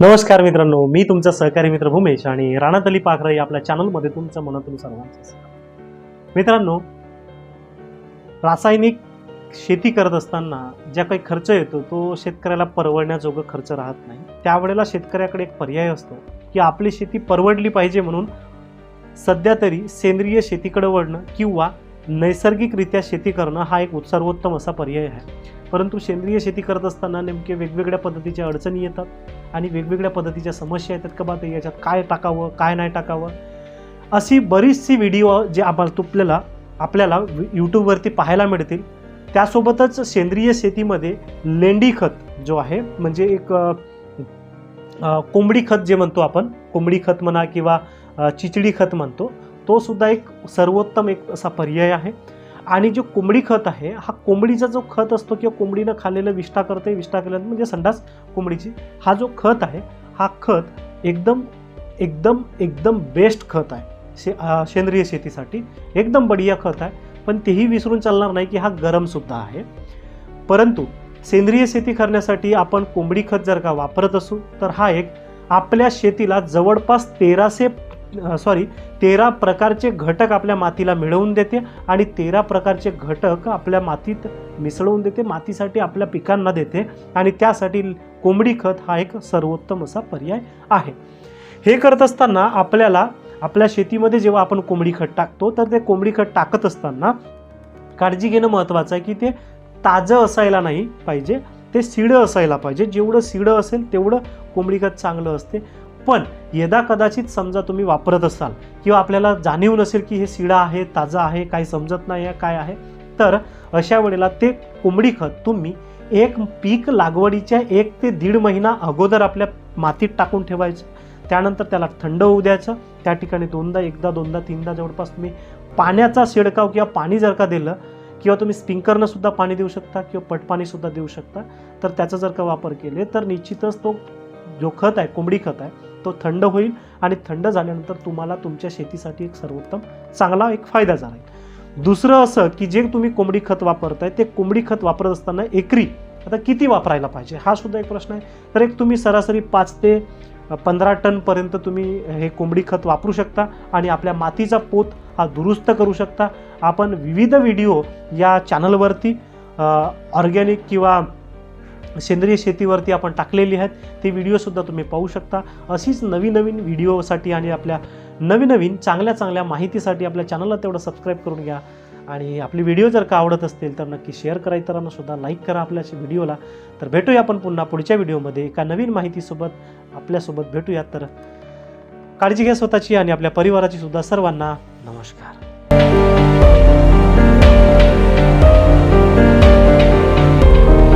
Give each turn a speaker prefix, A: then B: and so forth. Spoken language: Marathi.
A: नमस्कार मित्रांनो मी तुमचा सहकारी मित्र भूमेश आणि राणातली अली या आपल्या चॅनलमध्ये तुमचं मनातून सर्वांचं मित्रांनो रासायनिक शेती करत असताना ज्या काही खर्च येतो तो शेतकऱ्याला परवडण्याजोगं खर्च राहत नाही. त्यावेळेला शेतकऱ्याकडे एक पर्याय असतो की आपली शेती परवडली पाहिजे म्हणून सध्या तरी सेंद्रिय शेतीकडे वळणं किंवा नैसर्गिकरित्या शेती करणं हा एक सर्वोत्तम असा पर्याय आहे. परंतु सेंद्रिय शेती करत असताना नेमके वेगवेगळ्या पद्धतीच्या अडचणी येतात आणि वेगवेगळ्या पद्धतीच्या समस्या येतात का बा? ते याच्यात काय टाकावं काय नाही टाकावं? अशी बरीचशी व्हिडिओ जे आम्हाला आपल्याला आपल्याला यूट्यूबवरती पाहायला मिळतील. त्यासोबतच सेंद्रिय शेतीमध्ये लेंडी खत जो आहे म्हणजे एक कोंबडी खत जे म्हणतो आपण कोंबडी खत म्हणा किंवा चिचडी खत म्हणतो तो सुद्धा एक सर्वोत्तम एक असा पर्याय आहे. आणि जो कोंबडी खत आहे हा कोंबडीचा जो खत असतो किंवा कोंबडीनं खाल्लेलं विष्ठा करते विष्ठा केल्यानंतर म्हणजे संडास कोंबडीची हा जो खत आहे हा खत एकदम एकदम एकदम बेस्ट खत आहे. शे सेंद्रिय शेतीसाठी एकदम बढिया खत आहे. पण तेही विसरून चालणार नाही की हा गरमसुद्धा आहे. परंतु सेंद्रिय शेती करण्यासाठी आपण कोंबडी खत जर का वापरत असू तर हा एक आपल्या शेतीला जवळपास तेराशे सॉरी तेरा प्रकारचे घटक आपल्या मातीला मिळवून देते आणि तेरा प्रकारचे घटक आपल्या मातीत मिसळवून देते मातीसाठी आपल्या पिकांना देते आणि त्यासाठी कोंबडी खत हा एक सर्वोत्तम असा पर्याय आहे. हे करत असताना आपल्याला आपल्या शेतीमध्ये जेव्हा आपण कोंबडी खत टाकतो तर ते कोंबडी खत टाकत असताना काळजी घेणं महत्त्वाचं आहे की ते ताजं असायला नाही पाहिजे ते शिडं असायला पाहिजे. जेवढं शिडं असेल तेवढं कोंबडी खत चांगलं असते. पण यदा कदाचित समजा तुम्ही वापरत असाल किंवा आपल्याला जाणीव नसेल की हे शिडा आहे ताजा आहे काही समजत नाही आहे काय आहे तर अशा वेळेला ते कोंबडी खत तुम्ही एक पीक लागवडीच्या एक ते दीड महिना अगोदर आपल्या मातीत टाकून ठेवायचं. त्यानंतर त्याला थंड होऊ द्यायचं. त्या ठिकाणी दोनदा एकदा दोनदा तीनदा जवळपास तुम्ही पाण्याचा शिडकाव किंवा पाणी जर का दिलं किंवा तुम्ही स्प्रिंकरनं सुद्धा पाणी देऊ शकता किंवा पटपाणीसुद्धा देऊ शकता. तर त्याचा जर का वापर केले तर निश्चितच तो जो खत आहे कोंबडी खत आहे तो थंड होईल आणि थंड झाल्यानंतर तुम्हाला तुमच्या शेतीसाठी एक सर्वोत्तम चांगला एक फायदा झाला. आहे दुसरं असं की जे तुम्ही कोंबडी खत वापरताय ते कोंबडी खत वापरत असताना एकरी आता किती वापरायला पाहिजे? हा सुद्धा एक प्रश्न आहे. तर एक तुम्ही सरासरी पाच ते पंधरा टनपर्यंत तुम्ही हे कोंबडी खत वापरू शकता आणि आपल्या मातीचा पोत हा दुरुस्त करू शकता. आपण विविध व्हिडिओ या चॅनलवरती ऑर्गॅनिक किंवा सेंद्रिय शेतीवरती आपण टाकलेली आहेत. ते व्हिडिओसुद्धा तुम्ही पाहू शकता. अशीच नवीन नवीन व्हिडिओसाठी आणि आपल्या नवीन नवीन चांगल्या चांगल्या माहितीसाठी आपल्या चॅनलला तेवढं सबस्क्राईब करून घ्या. आणि आपली व्हिडिओ जर का आवडत असतील तर नक्की शेअर करा. इतरांना सुद्धा लाईक करा आपल्या व्हिडिओला तर भेटूया आपण पुन्हा पुढच्या व्हिडिओमध्ये एका नवीन माहितीसोबत आपल्यासोबत भेटूया तर काळजी घ्या स्वतःची आणि आपल्या परिवाराची सुद्धा सर्वांना. नमस्कार.